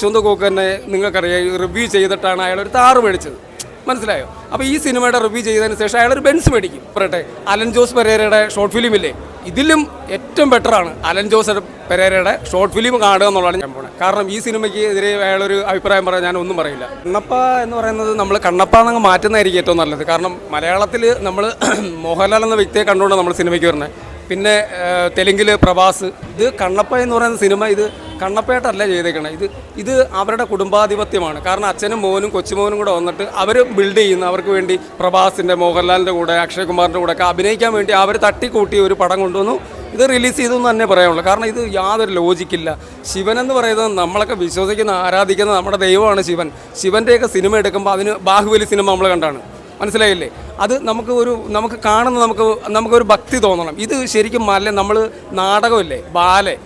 സ്വന്തം കോക്ക് തന്നെ നിങ്ങൾക്കറിയാം റിവ്യൂ ചെയ്തിട്ടാണ് അയാൾ ഒരു താറ് മേടിച്ചത്. മനസ്സിലായോ? അപ്പോൾ ഈ സിനിമയുടെ റിവ്യൂ ചെയ്തതിന് ശേഷം അയാൾ ഒരു ബെൻസ് മേടിക്കും. പറയട്ടെ അലൻ ജോസ് പെരേരയുടെ ഷോർട്ട് ഫിലിം ഇല്ലേ? ഇതിലും ഏറ്റവും ബെറ്ററാണ് അലൻ ജോസ് പെരേരയുടെ ഷോർട്ട് ഫിലിം കാണുക എന്നുള്ളതാണ് ഞാൻ പോണത് കാരണം ഈ സിനിമയ്ക്ക് എതിരെ അയാളൊരു അഭിപ്രായം പറയാൻ ഞാൻ ഒന്നും പറയില്ല. കണ്ണപ്പ എന്ന് പറയുന്നത് നമ്മൾ കണ്ണപ്പ എന്നങ്ങ് മാറ്റുന്നതായിരിക്കും ഏറ്റവും നല്ലത്. കാരണം മലയാളത്തിൽ നമ്മൾ മോഹൻലാൽ എന്ന വ്യക്തിയെ കണ്ടുകൊണ്ട് നമ്മൾ സിനിമയ്ക്ക് വരുന്നത്. പിന്നെ തെലുങ്കിൽ പ്രഭാസ്. ഇത് കണ്ണപ്പ എന്ന് പറയുന്ന സിനിമ ഇത് കണ്ണപ്പയായിട്ടല്ല ചെയ്തേക്കണേ. ഇത് ഇത് അവരുടെ കുടുംബാധിപത്യമാണ്. കാരണം അച്ഛനും മോനും കൊച്ചുമോനും കൂടെ വന്നിട്ട് അവർ ബിൽഡ് ചെയ്യുന്ന. അവർക്ക് വേണ്ടി പ്രഭാസിന്റെ മോഹൻലാലിന്റെ കൂടെ അക്ഷയ് കുമാറിന്റെ കൂടെ ഒക്കെ അഭിനയിക്കാൻ വേണ്ടി അവർ തട്ടിക്കൂട്ടി ഒരു പടം കൊണ്ടുവന്നു. ഇത് റിലീസ് ചെയ്തു എന്ന് തന്നെ പറയാനുള്ളൂ. കാരണം ഇത് യാതൊരു ലോജിക്കില്ല ശിവൻ എന്ന് പറയുന്നത് നമ്മളൊക്കെ വിശ്വസിക്കുന്ന ആരാധിക്കുന്ന നമ്മുടെ ദൈവമാണ് ശിവൻ. ശിവന്റെയൊക്കെ സിനിമ എടുക്കുമ്പോൾ അതിന് ബാഹുബലി സിനിമ നമ്മൾ കണ്ടാണ്. മനസ്സിലായില്ലേ? അത് നമുക്ക് ഒരു നമുക്ക് കാണുന്ന നമുക്ക് നമുക്കൊരു ഭക്തി തോന്നണം. ഇത് ശരിക്കും മല നമ്മൾ നാടകമില്ലേ? ബാലെ.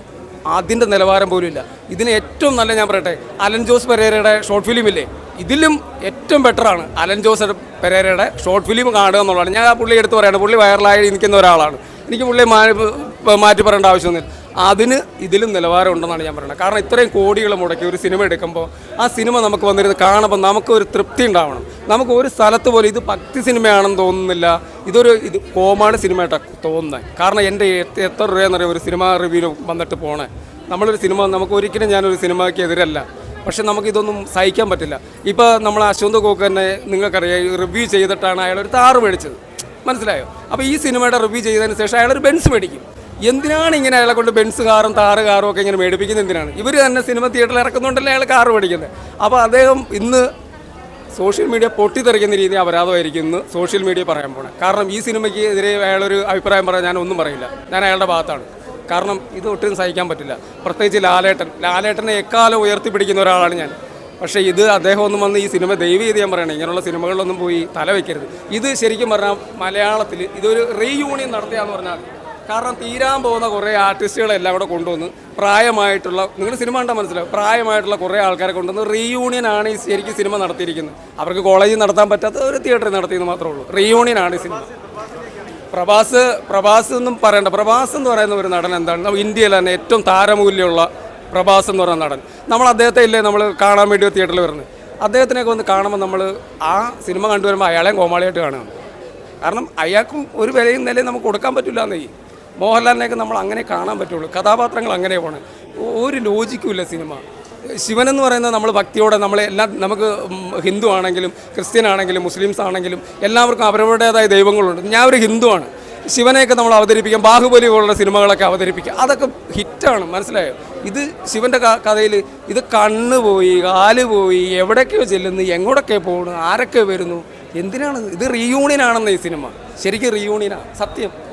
അതിന്റെ നിലവാരം പോലും ഇല്ല. ഇതിന് ഏറ്റവും നല്ല ഞാൻ പറയട്ടെ അലൻ ജോസ് പെരേരയുടെ ഷോർട്ട് ഫിലിം ഇല്ലേ? ഇതിലും ഏറ്റവും ബെറ്ററാണ് അലൻ ജോസ് പെരേരയുടെ ഷോർട്ട് ഫിലിം കാണുക എന്നുള്ളതാണ്. ഞാൻ ആ പുള്ളി എടുത്ത് പറയാണ് പുള്ളി വൈറലായി നിൽക്കുന്ന ഒരാളാണ്. എനിക്ക് പുള്ളിയെ മാറ്റി പറയേണ്ട ആവശ്യമൊന്നുമില്ല. അതിന് ഇതിലും നിലവാരം ഉണ്ടെന്നാണ് ഞാൻ പറയുന്നത്. കാരണം ഇത്രയും കോടികൾ മുടക്കി ഒരു സിനിമ എടുക്കുമ്പോൾ ആ സിനിമ നമുക്ക് വന്നിരുന്നത് കാണുമ്പോൾ നമുക്ക് ഒരു തൃപ്തി ഉണ്ടാവണം. നമുക്ക് ഒരു സ്ഥലത്ത് പോലും ഇത് ഭക്തി സിനിമയാണെന്ന് തോന്നുന്നില്ല. ഇതൊരു ഇത് കോമാളി സിനിമയായിട്ടാണ് തോന്നുന്നത് കാരണം എന്റെ എത്ര- രൂപയെന്ന് രൂപയെന്നറിയാം ഒരു സിനിമ റിവ്യൂ വന്നിട്ട് പോണേ. നമ്മളൊരു സിനിമ നമുക്ക് ഒരിക്കലും ഞാനൊരു സിനിമയ്ക്ക് എതിരല്ല. പക്ഷെ നമുക്കിതൊന്നും സഹിക്കാൻ പറ്റില്ല. ഇപ്പോൾ നമ്മൾ അശ്വന്ത് കോക്ക് തന്നെ നിങ്ങൾക്കറിയാം റിവ്യൂ ചെയ്തിട്ടാണ് അയാൾ ഒരു താറ് മേടിച്ചത്. മനസ്സിലായോ? അപ്പോൾ ഈ സിനിമയുടെ റിവ്യൂ ചെയ്തതിന് ശേഷം അയാളൊരു ബെൻസ് മേടിക്കും. എന്തിനാണ് ഇങ്ങനെ അയാളെ കൊണ്ട് ബെൻസ് കാറും താറ് കാറും ഒക്കെ ഇങ്ങനെ മേടിപ്പിക്കുന്നത്? എന്തിനാണ്? ഇവർ തന്നെ സിനിമ തിയേറ്ററിൽ ഇറക്കുന്നുണ്ടല്ലേ അയാൾ കാറ് മേടിക്കുന്നത്? അപ്പോൾ അദ്ദേഹം ഇന്ന് സോഷ്യൽ മീഡിയ പൊട്ടിത്തെറിക്കുന്ന രീതി അപരാധമായിരിക്കും ഇന്ന് സോഷ്യൽ മീഡിയ പറയാൻ പോണേ. കാരണം ഈ സിനിമയ്ക്ക് എതിരെ അയാളൊരു അഭിപ്രായം പറയാൻ ഞാൻ ഒന്നും പറയില്ല. ഞാൻ അയാളുടെ ഭാഗത്താണ്. കാരണം ഇത് ഒട്ടും സഹിക്കാൻ പറ്റില്ല. പ്രത്യേകിച്ച് ലാലേട്ടൻ. ലാലേട്ടനെ എക്കാലം ഉയർത്തിപ്പിടിക്കുന്ന ഒരാളാണ് ഞാൻ. പക്ഷേ ഇത് അദ്ദേഹം ഒന്നും വന്ന് ഈ സിനിമ ദയവ് ചെയ്ത് ഞാൻ പറയണേ ഇങ്ങനെയുള്ള സിനിമകളിലൊന്നും പോയി തല വയ്ക്കരുത് ഇത് ശരിക്കും പറഞ്ഞാൽ മലയാളത്തിൽ ഇതൊരു റീയൂണിയൻ നടത്തിയാന്ന് പറഞ്ഞാൽ കാരണം തീരാൻ പോകുന്ന കുറേ ആർട്ടിസ്റ്റുകളെല്ലാം കൂടെ കൊണ്ടുവന്ന് പ്രായമായിട്ടുള്ള നിങ്ങൾ സിനിമ കണ്ടാൽ മനസ്സിലാവും പ്രായമായിട്ടുള്ള കുറേ ആൾക്കാരെ കൊണ്ടുവന്ന് റീയൂണിയൻ ആണ് ഈ ശരിക്കും സിനിമ നടത്തിയിരിക്കുന്നത്. അവർക്ക് കോളേജിൽ നടത്താൻ പറ്റാത്ത ഒരു തിയേറ്ററിൽ നടത്തിയെന്ന് മാത്രമേ ഉള്ളൂ. റീയൂണിയൻ ആണ് ഈ സിനിമ. പ്രഭാസ് പ്രഭാസ് എന്നും പറയണ്ട. പ്രഭാസ് എന്ന് പറയുന്ന ഒരു നടൻ എന്താണ്? ഇന്ത്യയിൽ തന്നെ ഏറ്റവും താരമൂല്യമുള്ള പ്രഭാസ് എന്ന് പറയുന്ന നടൻ. നമ്മൾ അദ്ദേഹത്തെ ഇല്ലേ നമ്മൾ കാണാൻ വേണ്ടി തിയേറ്ററിൽ വരുന്നത്. അദ്ദേഹത്തിനെയൊക്കെ വന്ന് കാണുമ്പോൾ നമ്മൾ ആ സിനിമ കണ്ടുവരുമ്പോൾ അയാളെയും കോമാളിയായിട്ട് കാണുകയാണ്. കാരണം അയാൾക്കും ഒരു വിലയും നിലയും നമുക്ക് കൊടുക്കാൻ പറ്റില്ല എന്നേ. മോഹൻലാലിനെയൊക്കെ നമ്മൾ അങ്ങനെ കാണാൻ പറ്റുള്ളൂ. കഥാപാത്രങ്ങൾ അങ്ങനെ പോകണം ഒരു ലോജിക്കുമില്ല സിനിമ. ശിവൻ എന്ന് പറയുന്നത് നമ്മൾ ഭക്തിയോടെ നമ്മൾ എല്ലാ നമുക്ക് ഹിന്ദു ആണെങ്കിലും ക്രിസ്ത്യൻ ആണെങ്കിലും മുസ്ലിംസ് ആണെങ്കിലും എല്ലാവർക്കും അവരവരുടേതായ ദൈവങ്ങളുണ്ട്. ഞാൻ ഒരു ഹിന്ദുവാണ്. ശിവനെയൊക്കെ നമ്മൾ അവതരിപ്പിക്കാം. ബാഹുബലി പോലുള്ള സിനിമകളൊക്കെ അവതരിപ്പിക്കാം. അതൊക്കെ ഹിറ്റാണ്. മനസ്സിലായോ? ഇത് ശിവന്റെ കഥയിൽ ഇത് കണ്ണ് പോയി കാൽ പോയി എവിടേക്കോ ചെല്ലുന്നു എങ്ങോട്ടൊക്കെ പോകുന്നു ആരൊക്കെ വരുന്നു എന്തിനാണ് ഇത്? റീയൂണിയൻ ആണെന്ന് ഈ സിനിമ. ശരിക്കും റീയൂണിയനാണ് സത്യം.